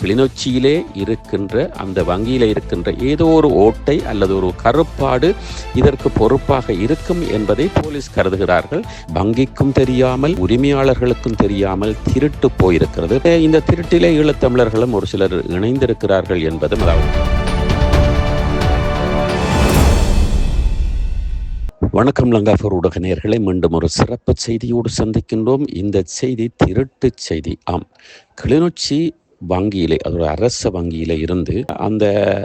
கிளிநொச்சியிலே இருக்கின்ற அந்த வங்கியில் இருக்கின்ற ஏதோ ஒரு ஓட்டை அல்லது ஒரு கருப்பாடு இதற்கு பொறுப்பாக இருக்கும் என்பதை போலீஸ் கருதுகிறார்கள். வங்கிக்கும் தெரியாமல் உரிமையாளர்களுக்கும் தெரியாமல் திருட்டு போயிருக்கிறது. இந்த திருட்டிலே ஈழத்தமிழர்களும் ஒரு சிலர் இணைந்திருக்கிறார்கள் என்பதும் அதாவது வணக்கம் லங்காபூர் ஊடக நேர்களை மீண்டும் ஒரு சிறப்பு செய்தியோடு சந்திக்கின்றோம். இந்த செய்தி திருட்டு செய்தி. ஆம். கிளிநொச்சி வங்கியிலே அதோட அரச வங்கியிலே இருந்து அந்த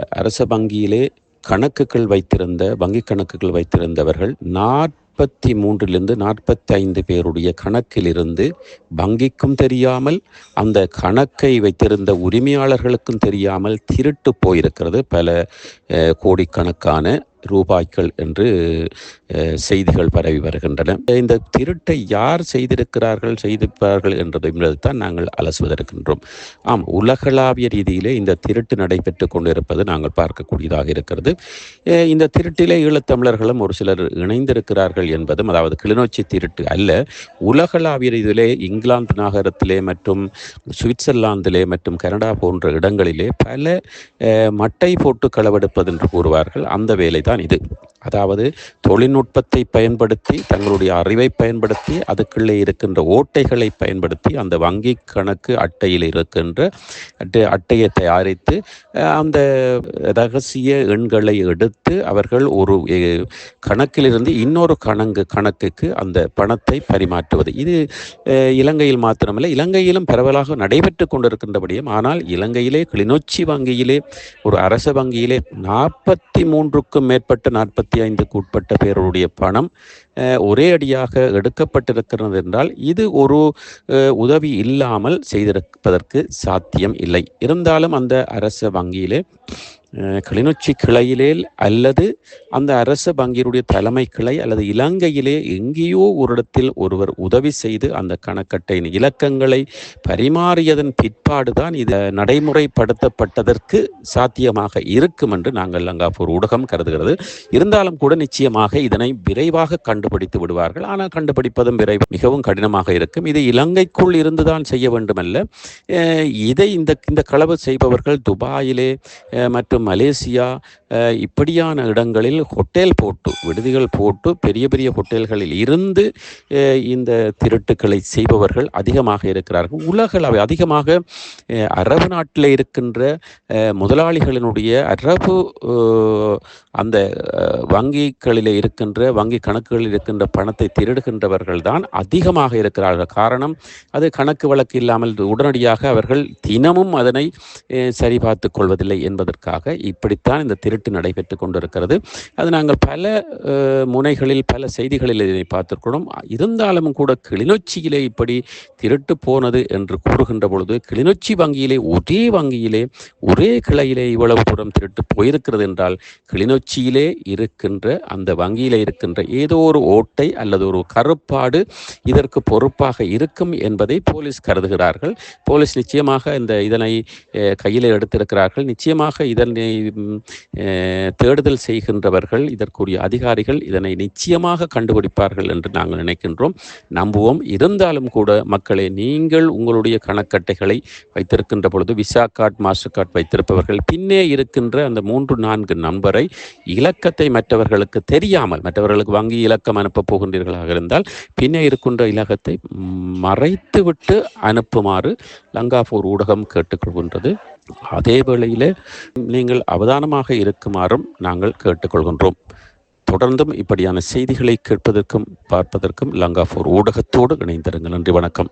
அரச வங்கியிலே கணக்குகள் வைத்திருந்த வங்கி கணக்குகள் வைத்திருந்தவர்கள் நாற்பத்தி மூன்றிலிருந்து நாற்பத்தி ஐந்து பேருடைய கணக்கிலிருந்து வங்கிக்கும் தெரியாமல் அந்த கணக்கை வைத்திருந்த உரிமையாளர்களுக்கும் தெரியாமல் திருட்டு போயிருக்கிறது பல கோடிக்கணக்கான ரூபாய்கள் என்று செய்திகள் பரவி வருகின்றன. இந்த திருட்டை யார் செய்திருக்கிறார்கள் செய்திருப்பார்கள் என்றதைத்தான் நாங்கள் அலசுவதற்கின்றோம். ஆம் உலகளாவிய ரீதியிலே இந்த திருட்டு நடைபெற்று கொண்டிருப்பது நாங்கள் பார்க்கக்கூடியதாக இருக்கிறது. இந்த திருட்டிலே ஈழத்தமிழர்களும் ஒரு சிலர் இணைந்திருக்கிறார்கள் என்பதும் அதாவது கிளிநொச்சி திருட்டு அல்ல உலகளாவிய ரீதியிலே இங்கிலாந்து நகரத்திலே மற்றும் சுவிட்சர்லாந்திலே மற்றும் கனடா போன்ற இடங்களிலே பல மட்டை போட்டு களவெடுப்பது என்று கூறுவார்கள். அந்த வேலை தான் இது. அதாவது தொழில்நுட்பத்தை பயன்படுத்தி தங்களுடைய அறிவை பயன்படுத்தி அதுக்குள்ளே இருக்கின்ற ஓட்டைகளை பயன்படுத்தி அந்த வங்கி கணக்கு அட்டையில் இருக்கின்ற அட்டை அட்டையை தயாரித்து அந்த ரகசிய எண்களை எடுத்து அவர்கள் ஒரு கணக்கிலிருந்து இன்னொரு கணங்கு கணக்குக்கு அந்த பணத்தை பரிமாற்றுவது. இது இலங்கையில் மாத்திரமல்ல இலங்கையிலும் பரவலாக நடைபெற்று கொண்டிருக்கின்றபடியும் ஆனால் இலங்கையிலே கிளிநொச்சி வங்கியிலே ஒரு அரச வங்கியிலே நாற்பத்தி மூன்றுக்கும் மேற்பட்ட நாற்பத்தி ஐந்துக்கு உட்பட்ட பேருடைய பணம் ஒரே அடியாக எடுக்கப்பட்டிருக்கிறது என்றால் இது ஒரு உதவி இல்லாமல் செய்திருப்பதற்கு சாத்தியம் இல்லை. இருந்தாலும் அந்த அரச வங்கியிலே கிளிநொச்சி கிளையிலே அல்லது அந்த அரச வங்கியினுடைய தலைமை கிளை அல்லது இலங்கையிலே எங்கேயோ ஒரு இடத்தில் ஒருவர் உதவி செய்து அந்த கணக்கட்டையின் இலக்கங்களை பரிமாறியதன் பிற்பாடுதான் இது நடைமுறைப்படுத்தப்பட்டதற்கு சாத்தியமாக இருக்கும் என்று நாங்கள் லங்காபூர் ஊடகம் கருதுகிறது. இருந்தாலும் கூட நிச்சயமாக இதனை விரைவாக கண்டுபிடித்து விடுவார்கள். ஆனால் கண்டுபிடிப்பதும் விரைவு மிகவும் கடினமாக இருக்கும். இது இலங்கைக்குள் இருந்துதான் செய்ய வேண்டுமல்ல. இதை இந்த இந்த களவு செய்பவர்கள் துபாயிலே மற்றும் Malaysia இப்படியான இடங்களில் ஹோட்டல் போட்டு விடுதிகள் போட்டு பெரிய பெரிய ஹோட்டல்களில் இருந்து இந்த திருட்டுக்களை செய்பவர்கள் அதிகமாக இருக்கிறார்கள். உலகளவை அதிகமாக அரபு நாட்டில் இருக்கின்ற முதலாளிகளினுடைய அரபு அந்த வங்கிகளில் இருக்கின்ற வங்கி கணக்குகளில் இருக்கின்ற பணத்தை திருடுகின்றவர்கள் தான் அதிகமாக இருக்கிறார்கள். காரணம் அது கணக்கு வழக்கு இல்லாமல் உடனடியாக அவர்கள் தினமும் அதனை சரிபார்த்து கொள்வதில்லை என்பதற்காக இப்படித்தான் இந்த திருட்டு நடைபெற்று கொண்டிருக்கிறது. அது நாங்கள் பல முனைகளில் பல செய்திகளில் இதனை பார்த்திருக்கிறோம். இருந்தாலும் கூட கிளிநொச்சியிலே இப்படி திருட்டு போனது என்று கூறுகின்ற பொழுது கிளிநொச்சி வங்கியிலே ஒரே வங்கியிலே ஒரே கிளையிலே இவ்வளவு தூரம் திருட்டு போயிருக்கிறது என்றால் கிளிநொச்சியிலே இருக்கின்ற அந்த வங்கியிலே இருக்கின்ற ஏதோ ஒரு ஓட்டை அல்லது ஒரு கருப்பாடு இதற்கு பொறுப்பாக இருக்கும் என்பதை போலீஸ் கருதுகிறார்கள். போலீஸ் நிச்சயமாக இந்த இதனை கையில் எடுத்திருக்கிறார்கள். நிச்சயமாக இதனை தேடுதல் செய்கின்றவர்கள் இதற்குரிய அதிகாரிகள் இதனை நிச்சயமாக கண்டுபிடிப்பார்கள் என்று நாங்கள் நினைக்கின்றோம். நம்புவோம். இருந்தாலும் கூட மக்களே நீங்கள் உங்களுடைய கணக்கட்டைகளை வைத்திருக்கின்ற பொழுது விசா கார்டு மாஸ்டர் கார்டு வைத்திருப்பவர்கள் பின்னே இருக்கின்ற அந்த மூன்று நான்கு நண்பரை இலக்கத்தை மற்றவர்களுக்கு தெரியாமல் மற்றவர்களுக்கு வங்கி இலக்கம் அனுப்ப போகின்றீர்களாக இருந்தால் பின்னே இருக்கின்ற இலக்கத்தை மறைத்துவிட்டு அனுப்புமாறு லங்காபூர் ஊடகம் கேட்டுக்கொள்கின்றது. அதே வேளையிலே நீங்கள் அவதானமாக இருக்குமாறும் நாங்கள் கேட்டுக்கொள்கின்றோம். தொடர்ந்தும் இப்படியான செய்திகளை கேட்பதற்கும் பார்ப்பதற்கும் லங்கா ஃபோர் ஊடகத்தோடு இணைந்திருங்கள். நன்றி வணக்கம்.